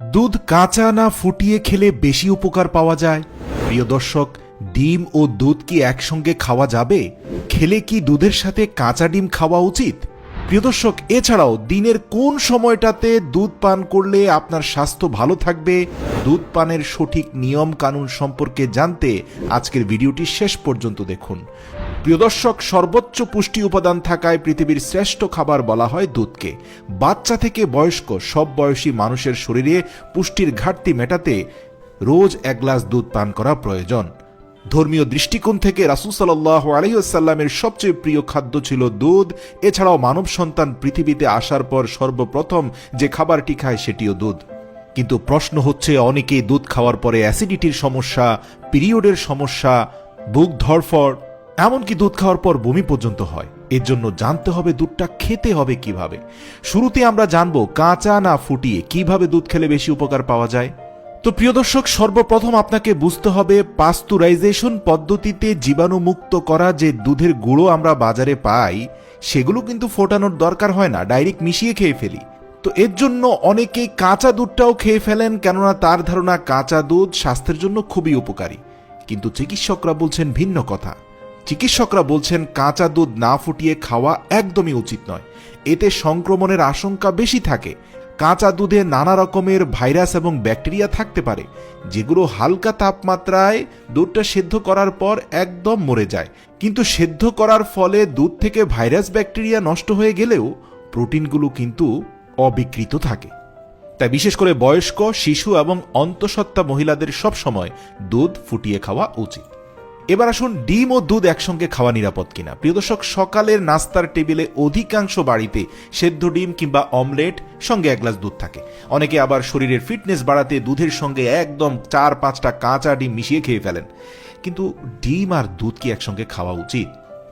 দুধ কাঁচা না ফুটিয়ে খেলে বেশি উপকার পাওয়া যায়? প্রিয় দর্শক, ডিম ও দুধ কি একসঙ্গে খাওয়া যাবে? খেলে কি দুধের সাথে কাঁচা ডিম খাওয়া উচিত? প্রিয় দর্শক, এছাড়াও দিনের কোন সময়টাতে দুধ পান করলে আপনার স্বাস্থ্য ভালো থাকবে? দুধ পানের সঠিক নিয়ম কানুন সম্পর্কে জানতে আজকের ভিডিওটি শেষ পর্যন্ত দেখুন। প্রিয় দর্শক, সর্বোচ্চ পুষ্টি উপাদান থাকায় পৃথিবীর শ্রেষ্ঠ খাবার বলা হয় দুধকে। বাচ্চা থেকে বয়স্ক সব বয়সী মানুষের শরীরে পুষ্টির ঘাটতি মেটাতে রোজ এক গ্লাস দুধ পান করা প্রয়োজন। ধর্মীয় দৃষ্টিকোণ থেকে রাসুল সাল্লাহ আলহিসাল্লামের সবচেয়ে প্রিয় খাদ্য ছিল দুধ। এছাড়াও মানব সন্তান পৃথিবীতে আসার পর সর্বপ্রথম যে খাবারটি খায় সেটিও দুধ। কিন্তু প্রশ্ন হচ্ছে, অনেকেই দুধ খাওয়ার পরে অ্যাসিডিটির সমস্যা, পিরিয়ডের সমস্যা, বুক ধরফড় এমনকি দুধ খাওয়ার পর বমি পর্যন্ত হয়। এর জন্য জানতে হবে দুধটা খেতে হবে কীভাবে। শুরুতে আমরা জানব কাঁচা না ফুটিয়ে কীভাবে দুধ খেলে বেশি উপকার পাওয়া যায়। তো প্রিয় দর্শক, সর্বপ্রথম আপনাকে বুঝতে হবে পাস্তুরাইজেশন পদ্ধতিতে জীবাণুমুক্ত করা যে দুধের গুঁড়ো আমরা বাজারে পাই, সেগুলো কিন্তু ফোটানোর দরকার হয় না, ডাইরেক্ট মিশিয়ে খেয়ে ফেলি। তো এর জন্য অনেকেই কাঁচা দুধটাও খেয়ে ফেলেন, কেননা তার ধারণা কাঁচা দুধ স্বাস্থ্যের জন্য খুবই উপকারী। কিন্তু চিকিৎসকরা বলছেন ভিন্ন কথা। চিকিৎসকরা বলছেন কাঁচা দুধ না ফুটিয়ে খাওয়া একদমই উচিত নয়। এতে সংক্রমণের আশঙ্কা বেশি থাকে। কাঁচা দুধে নানা রকমের ভাইরাস এবং ব্যাকটেরিয়া থাকতে পারে, যেগুলো হালকা তাপমাত্রায় দুধটা সেদ্ধ করার পর একদম মরে যায়। কিন্তু সেদ্ধ করার ফলে দুধ থেকে ভাইরাস ব্যাকটেরিয়া নষ্ট হয়ে গেলেও প্রোটিনগুলো কিন্তু অবিকৃত থাকে। তাই বিশেষ করে বয়স্ক, শিশু এবং অন্তঃসত্ত্বা মহিলাদের সবসময় দুধ ফুটিয়ে খাওয়া উচিত। এবার আসুন ডিম ও দুধ একসঙ্গে খাওয়া নিরাপদ কিনা। প্রিয় দর্শক, সকালের নাস্তার টেবিলে অধিকাংশ বাড়িতে সেদ্ধ ডিম কিংবা অমলেট, সঙ্গে এক গ্লাস দুধ থাকে। অনেকে আবার শরীরের ফিটনেস বাড়াতে দুধের সঙ্গে একদম চার পাঁচটা কাঁচা ডিম মিশিয়ে খেয়ে ফেলেন। কিন্তু ডিম আর দুধ কি একসঙ্গে খাওয়া উচিত?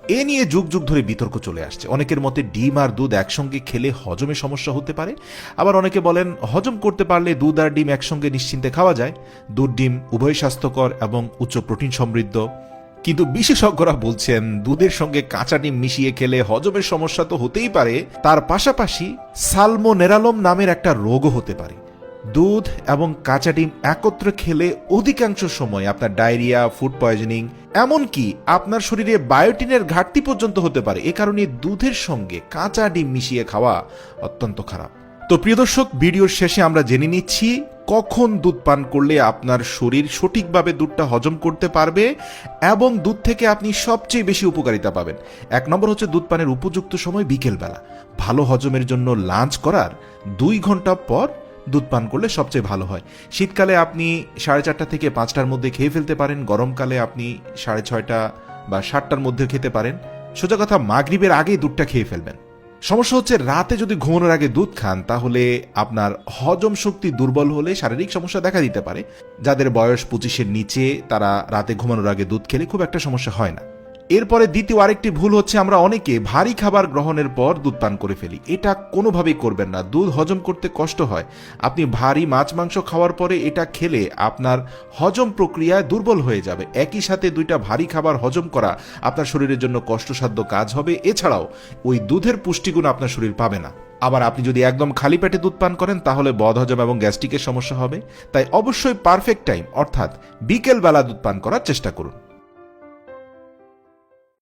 এ নিয়ে যুগ যুগ ধরে বিতর্ক চলে আসছে। অনেকের মতে ডিম আর দুধ একসঙ্গে খেলে হজমে সমস্যা হতে পারে। আবার অনেকে বলেন, হজম করতে পারলে দুধ আর ডিম একসঙ্গে নিশ্চিন্তে খাওয়া যায়। দুধ ডিম উভয় স্বাস্থ্যকর এবং উচ্চ প্রোটিন সমৃদ্ধ। কিন্তু বিশেষজ্ঞরা বলছেন, দুধের সঙ্গে কাঁচা ডিম মিশিয়ে খেলে হজমের সমস্যা তো হতেই পারে। তার পাশাপাশি সালমোনেরালম নামের একটা রোগও হতে পারে। দুধ এবং কাঁচা ডিম একত্রে খেলে অধিকাংশ সময় আপনার ডায়রিয়া, ফুড পয়জনিং, এমনকি আপনার শরীরে বায়োটিনের ঘাটতি পর্যন্ত হতে পারে। এ কারণে দুধের সঙ্গে কাঁচা ডিম মিশিয়ে খাওয়া অত্যন্ত খারাপ। তো প্রিয় দর্শক, ভিডিওর শেষে আমরা জেনে নিচ্ছি কখন দুধ পান করলে আপনার শরীর সঠিকভাবে দুধটা হজম করতে পারবে এবং দুধ থেকে আপনি সবচেয়ে বেশি উপকারিতা পাবেন? এক নম্বর হচ্ছে দুধ পানের উপযুক্ত সময় বিকেলবেলা। ভালো হজমের জন্য লাঞ্চ করার দুই ঘণ্টা পর দুধ পান করলে সবচেয়ে ভালো হয়। শীতকালে আপনি সাড়ে চারটা থেকে পাঁচটার মধ্যে খেয়ে ফেলতে পারেন, গরমকালে আপনি সাড়ে ছয়টা বা সাতটার মধ্যে খেতে পারেন। সোজা কথা, মাগরিবের আগেই দুধটা খেয়ে ফেলবেন। সমস্যা হচ্ছে রাতে যদি ঘুমানোর আগে দুধ খান, তাহলে আপনার হজম শক্তি দুর্বল হলে শারীরিক সমস্যা দেখা দিতে পারে। যাদের বয়স পঁচিশের নিচে, তারা রাতে ঘুমানোর আগে দুধ খেলে খুব একটা সমস্যা হয় না। এরপরে দ্বিতীয় আরেকটি ভুল হচ্ছে, আমরা অনেকে ভারী খাবার গ্রহণের পর দুধ পান করে ফেলি। এটা কোনোভাবেই করবেন না। দুধ হজম করতে কষ্ট হয়। আপনি ভারী মাছ মাংস খাওয়ার পরে এটা খেলে আপনার হজম প্রক্রিয়ায় দুর্বল হয়ে যাবে। একই সাথে দুইটা ভারী খাবার হজম করা আপনার শরীরের জন্য কষ্টসাধ্য কাজ হবে। এছাড়াও, ওই দুধের পুষ্টিগুণ আপনার শরীর পাবে না। আবার আপনি যদি একদম খালি পেটে দুধ পান করেন, তাহলে বদহজম এবং গ্যাস্ট্রিকের সমস্যা হবে। তাই অবশ্যই পারফেক্ট টাইম, অর্থাৎ বিকেলবেলা দুধ পান করার চেষ্টা করুন।